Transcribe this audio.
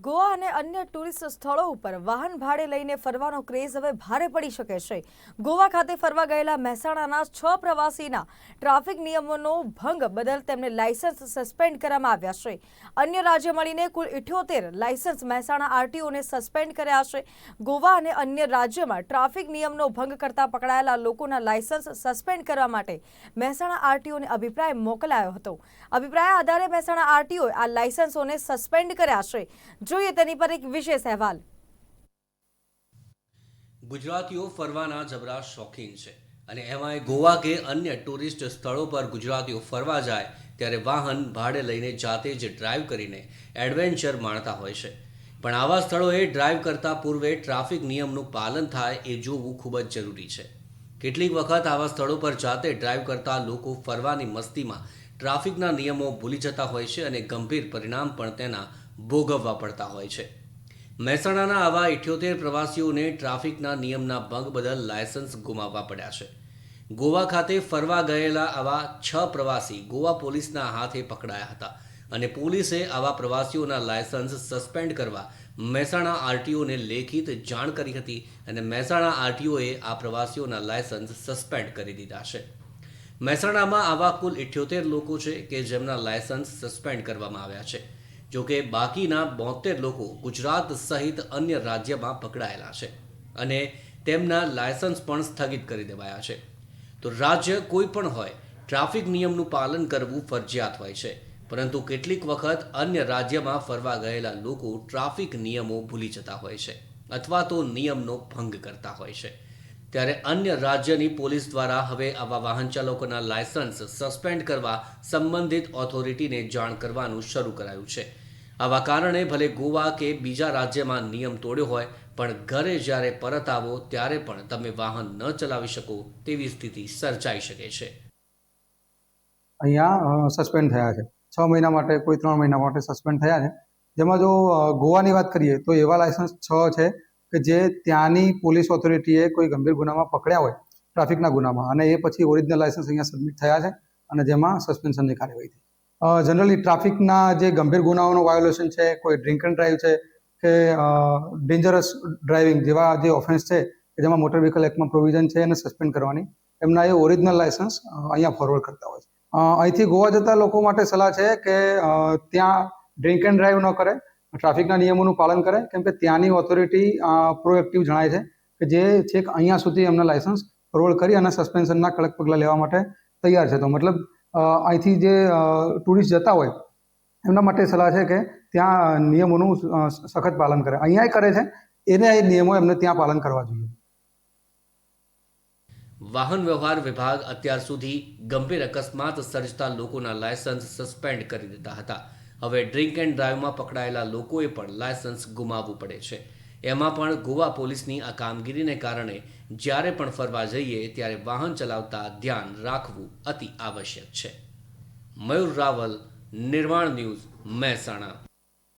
ગોવા અને અન્ય ટુરિસ્ટ સ્થળો ઉપર વાહન ભાડે લઈને ફરવાનો ક્રેઝ હવે ભારે પડી શકે છે. ગોવા ખાતે ફરવા ગયેલા મહેસાણાના છ પ્રવાસીના ટ્રાફિક નિયમોનો ભંગ બદલ તેમને લાયસન્સ સસ્પેન્ડ કરવામાં આવ્યા છે. અન્ય રાજ્ય મળીને કુલ ઇઠ્યોતેર લાયસન્સ મહેસાણા આરટીઓને સસ્પેન્ડ કર્યા છે. ગોવા અને અન્ય રાજ્યમાં ટ્રાફિક નિયમનો ભંગ કરતા પકડાયેલા લોકોના લાયસન્સ સસ્પેન્ડ કરવા માટે મહેસાણા આરટીઓને અભિપ્રાય મોકલાયો હતો. અભિપ્રાય આધારે મહેસાણા આરટીઓએ આ લાયસન્સોને સસ્પેન્ડ કર્યા છે. જોઈએ તેની પર એક વિશેષ અહેવાલ. ગુજરાતીઓ ફરવાના જબરા શોખીન છે અને એમાંય ગોવા કે અન્ય ટુરિસ્ટ સ્થળો પર ગુજરાતીઓ ફરવા જાય ત્યારે વાહન ભાડે લઈને જાતે જ ડ્રાઈવ કરીને એડવેન્ચર માણતા હોય છે. પણ આવા સ્થળોએ ડ્રાઈવ કરતા પૂર્વે ટ્રાફિક નિયમનું પાલન થાય એ જોવું ખૂબ જ જરૂરી છે. કેટલીક વખત આવા સ્થળો પર જાતે ડ્રાઈવ કરતા લોકો ફરવાની મસ્તીમાં ટ્રાફિકના નિયમો ભૂલી જતા હોય છે અને ગંભીર પરિણામ પણ તેના ભોગવવા પડતા હોય છે. મહેસાણાના આવા ઇઠ્યોતેર પ્રવાસીઓને ટ્રાફિકના નિયમના ભંગ બદલ લાયસન્સ ગુમાવવા પડ્યા છે. ગોવા ખાતે ફરવા ગયેલા આવા છ પ્રવાસી ગોવા પોલીસના હાથે પકડાયા હતા અને પોલીસે આવા પ્રવાસીઓના લાયસન્સ સસ્પેન્ડ કરવા મહેસાણા આરટીઓને લેખિત જાણ કરી હતી અને મહેસાણા આરટીઓએ આ પ્રવાસીઓના લાયસન્સ સસ્પેન્ડ કરી દીધા છે. મહેસાણામાં આવા કુલ ઇઠ્યોતેર લોકો છે કે જેમના લાયસન્સ સસ્પેન્ડ કરવામાં આવ્યા છે. જોકે બાકીના બોતેર લોકો ગુજરાત સહિત અન્ય રાજ્યમાં પકડાયેલા છે અને તેમના લાયસન્સ પણ સ્થગિત કરી દેવાયા છે. તો રાજ્ય કોઈ પણ હોય, ટ્રાફિક નિયમનું પાલન કરવું ફરજિયાત હોય છે. પરંતુ કેટલીક વખત અન્ય રાજ્યમાં ફરવા ગયેલા લોકો ટ્રાફિક નિયમો ભૂલી જતા હોય છે અથવા તો નિયમનો ભંગ કરતા હોય છે. ત્યારે અન્ય રાજ્યની પોલીસ દ્વારા હવે આવા વાહન ચાલકોના લાયસન્સ સસ્પેન્ડ કરવા સંબંધિત ઓથોરિટીને જાણ કરવાનું શરૂ કરાયું છે. આવા કારણે ભલે ગોવા કે બીજા રાજ્યમાં નિયમ તોડ્યો હોય, પણ ઘરે જ્યારે પરત આવો ત્યારે પણ તમે વાહન ન ચલાવી શકો તેવી સ્થિતિ સર્જાઈ શકે છે. અહીંયા સસ્પેન્ડ થયા છે. છ મહિના માટે, કોઈ ત્રણ મહિના માટે સસ્પેન્ડ થયા છે. જેમાં જો ગોવાની વાત કરીએ તો એવા લાયસન્સ છ છે કે જે ત્યાંની પોલીસ ઓથોરિટીએ કોઈ ગંભીર ગુનામાં પકડ્યા હોય ટ્રાફિકના ગુનામાં અને એ પછી ઓરિજિનલ લાયસન્સ અહીંયા સબમિટ થયા છે અને જેમાં સસ્પેન્શનની કાર્યવાહી થઈ. જનરલી ટ્રાફિકના જે ગંભીર ગુનાઓનો વાયોલેશન છે, કોઈ ડ્રિંક એન્ડ ડ્રાઈવ છે કે ડેન્જરસ ડ્રાઇવિંગ જેવા જે ઓફેન્સ છે કે જેમાં મોટર વ્હીકલ એક્ટમાં પ્રોવિઝન છે એને સસ્પેન્ડ કરવાની, એમના એ ઓરિજિનલ લાયસન્સ અહીંયા ફોરવર્ડ કરતા હોય છે. અહીંથી ગોવા જતા લોકો માટે સલાહ છે કે ત્યાં ડ્રિંક એન્ડ ડ્રાઈવ ન કરે ટ્રાફિકના નિયમોનું પાલન કરે, કેમ કે ત્યાંની ઓથોરિટી પ્રોએક્ટિવ જણાય છે કે જે છેક અહીંયા સુધી એમના લાયસન્સ રોલ કરી અને સસ્પેન્શનના કડક પગલાં લેવા માટે તૈયાર છે. તો મતલબ અહીંથી જે ટુરિસ્ટ જતા હોય, એમના માટે સલાહ છે કે ત્યાં નિયમોનું સખત પાલન કરે. અહીંયા કરે છે, એને એ નિયમો એમને ત્યાં પાલન કરવા જોઈએ. વાહન વ્યવહાર વિભાગ અત્યાર સુધી ગંભીર અકસ્માત સર્જતા લોકોના લાયસન્સ સસ્પેન્ડ કરી દીધા હતા. હવે ડ્રિંક એન્ડ ડ્રાઈવમાં પકડાયેલા લોકોએ પણ લાયસન્સ ગુમાવવું પડે છે. એમાં પણ ગોવા પોલીસની આ કામગીરીને કારણે જ્યારે પણ ફરવા જઈએ ત્યારે વાહન ચલાવતા ધ્યાન રાખવું અતિ આવશ્યક છે. મયુર રાવલ નિર્માણ ન્યૂઝ, મહેસાણા.